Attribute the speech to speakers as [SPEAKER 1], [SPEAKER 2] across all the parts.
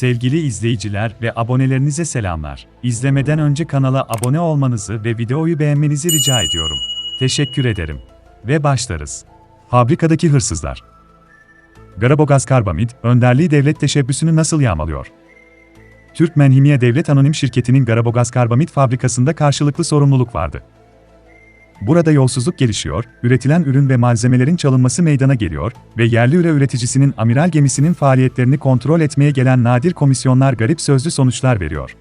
[SPEAKER 1] Sevgili izleyiciler ve abonelerinize selamlar. İzlemeden önce kanala abone olmanızı ve videoyu beğenmenizi rica ediyorum. Teşekkür ederim. Ve başlarız. Fabrikadaki hırsızlar. Garabogaz Karbamid, önderliği devlet teşebbüsünü nasıl yağmalıyor? Türkmen Himya Devlet Anonim Şirketi'nin Garabogaz Karbamid fabrikasında karşılıklı sorumluluk vardı. Burada yolsuzluk gelişiyor, üretilen ürün ve malzemelerin çalınması meydana geliyor ve yerli üre üreticisinin amiral gemisinin faaliyetlerini kontrol etmeye gelen nadir komisyonlar garip sözlü sonuçlar veriyor.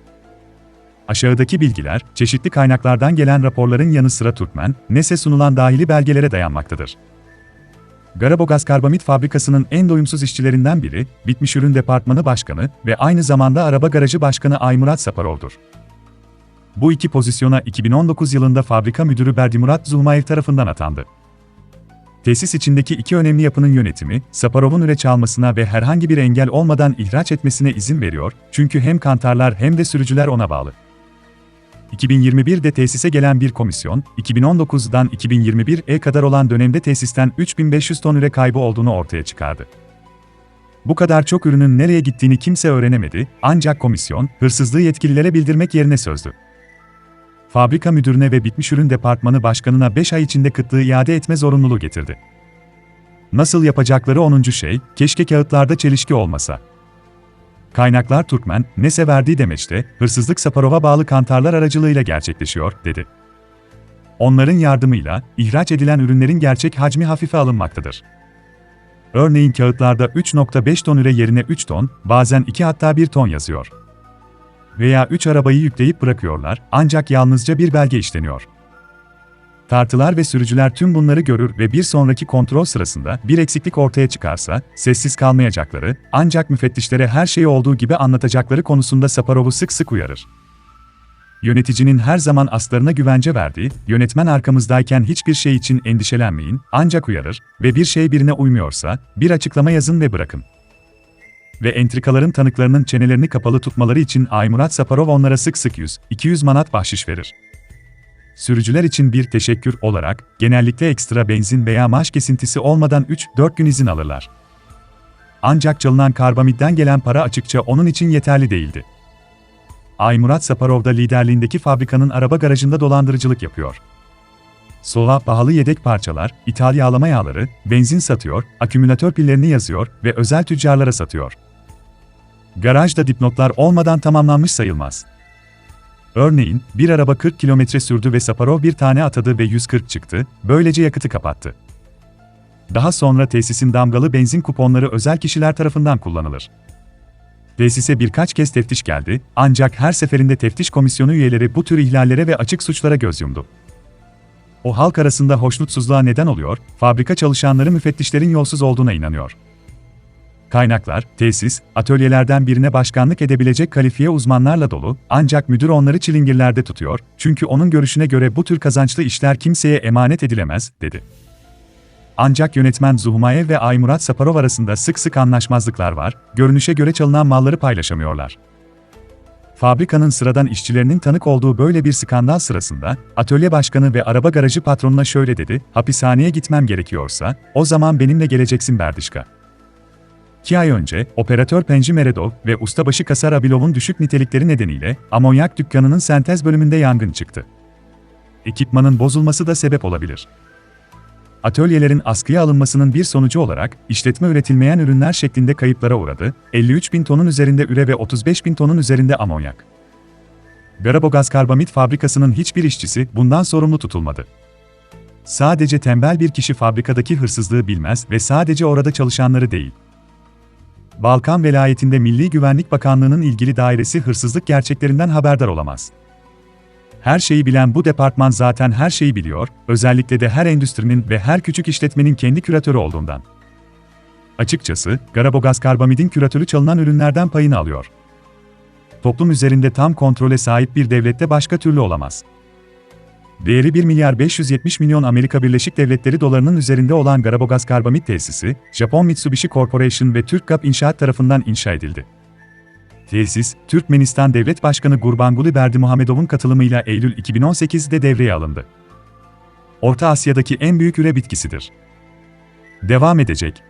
[SPEAKER 1] Aşağıdaki bilgiler, çeşitli kaynaklardan gelen raporların yanı sıra Türkmen, NES'e sunulan dahili belgelere dayanmaktadır. Garabogaz Karbamid Fabrikası'nın en doyumsuz işçilerinden biri, Bitmiş Ürün Departmanı Başkanı ve aynı zamanda Araba Garajı Başkanı Aymurat Saparov'dur. Bu iki pozisyona 2019 yılında fabrika müdürü Berdimurat Zulmayev tarafından atandı. Tesis içindeki iki önemli yapının yönetimi, Saparov'un üreç almasına ve herhangi bir engel olmadan ihraç etmesine izin veriyor, çünkü hem kantarlar hem de sürücüler ona bağlı. 2021'de tesise gelen bir komisyon, 2019'dan 2021'e kadar olan dönemde tesisten 3500 ton üre kaybı olduğunu ortaya çıkardı. Bu kadar çok ürünün nereye gittiğini kimse öğrenemedi, ancak komisyon, hırsızlığı yetkililere bildirmek yerine sözdü. Fabrika müdürüne ve bitmiş ürün departmanı başkanına 5 ay içinde kıtlığı iade etme zorunluluğu getirdi. Nasıl yapacakları 10. şey, keşke kağıtlarda çelişki olmasa. Kaynaklar Türkmen, NES'e verdiği demeçte, hırsızlık Saparov'a bağlı kantarlar aracılığıyla gerçekleşiyor, dedi. Onların yardımıyla, ihraç edilen ürünlerin gerçek hacmi hafife alınmaktadır. Örneğin kağıtlarda 3.5 ton üre yerine 3 ton, bazen 2 hatta 1 ton yazıyor. Veya 3 arabayı yükleyip bırakıyorlar, ancak yalnızca bir belge işleniyor. Tartılar ve sürücüler tüm bunları görür ve bir sonraki kontrol sırasında bir eksiklik ortaya çıkarsa, sessiz kalmayacakları, ancak müfettişlere her şeyi olduğu gibi anlatacakları konusunda Saparov'u sık sık uyarır. Yöneticinin her zaman aslarına güvence verdiği, yönetmen arkamızdayken hiçbir şey için endişelenmeyin, ancak uyarır ve bir şey birine uymuyorsa, bir açıklama yazın ve bırakın. Ve entrikaların tanıklarının çenelerini kapalı tutmaları için Aymurat Saparov onlara sık sık 100-200 manat bahşiş verir. Sürücüler için bir teşekkür olarak, genellikle ekstra benzin veya maaş kesintisi olmadan 3-4 gün izin alırlar. Ancak çalınan karbamidden gelen para açıkça onun için yeterli değildi. Aymurat Saparov da liderliğindeki fabrikanın araba garajında dolandırıcılık yapıyor. Sola pahalı yedek parçalar, ithal yağlama yağları, benzin satıyor, akümülatör pillerini yazıyor ve özel tüccarlara satıyor. Garajda dipnotlar olmadan tamamlanmış sayılmaz. Örneğin, bir araba 40 kilometre sürdü ve Saparov bir tane atadı ve 140 çıktı, böylece yakıtı kapattı. Daha sonra tesisin damgalı benzin kuponları özel kişiler tarafından kullanılır. Tesise birkaç kez teftiş geldi, ancak her seferinde teftiş komisyonu üyeleri bu tür ihlallere ve açık suçlara göz yumdu. O halk arasında hoşnutsuzluğa neden oluyor, fabrika çalışanları müfettişlerin yolsuz olduğuna inanıyor. Kaynaklar, tesis, atölyelerden birine başkanlık edebilecek kalifiye uzmanlarla dolu, ancak müdür onları çilingirlerde tutuyor, çünkü onun görüşüne göre bu tür kazançlı işler kimseye emanet edilemez, dedi. Ancak yönetmen Zuhumayev ve Aymurat Saparov arasında sık sık anlaşmazlıklar var, görünüşe göre çalınan malları paylaşamıyorlar. Fabrikanın sıradan işçilerinin tanık olduğu böyle bir skandal sırasında, atölye başkanı ve araba garajı patronuna şöyle dedi, hapishaneye gitmem gerekiyorsa, o zaman benimle geleceksin Berdişka. İki ay önce, operatör Penci Meredov ve ustabaşı Kasar Abilov'un düşük nitelikleri nedeniyle, amonyak dükkanının sentez bölümünde yangın çıktı. Ekipmanın bozulması da sebep olabilir. Atölyelerin askıya alınmasının bir sonucu olarak, işletme üretilmeyen ürünler şeklinde kayıplara uğradı, 53 bin tonun üzerinde üre ve 35 bin tonun üzerinde amonyak. Garabogaz Karbamid fabrikasının hiçbir işçisi bundan sorumlu tutulmadı. Sadece tembel bir kişi fabrikadaki hırsızlığı bilmez ve sadece orada çalışanları değil. Balkan velayetinde Milli Güvenlik Bakanlığı'nın ilgili dairesi hırsızlık gerçeklerinden haberdar olamaz. Her şeyi bilen bu departman zaten her şeyi biliyor, özellikle de her endüstrinin ve her küçük işletmenin kendi küratörü olduğundan. Açıkçası, Garabogaz Karbamid'in küratörü çalınan ürünlerden payını alıyor. Toplum üzerinde tam kontrole sahip bir devlette başka türlü olamaz. Değeri 1 milyar 570 milyon Amerika Birleşik Devletleri dolarının üzerinde olan Garabogaz Karbamid tesisi, Japon Mitsubishi Corporation ve Türk GAP İnşaat tarafından inşa edildi. Tesis, Türkmenistan Devlet Başkanı Gurbanguly Berdimuhamedov'un katılımıyla Eylül 2018'de devreye alındı. Orta Asya'daki en büyük üre bitkisidir. Devam edecek.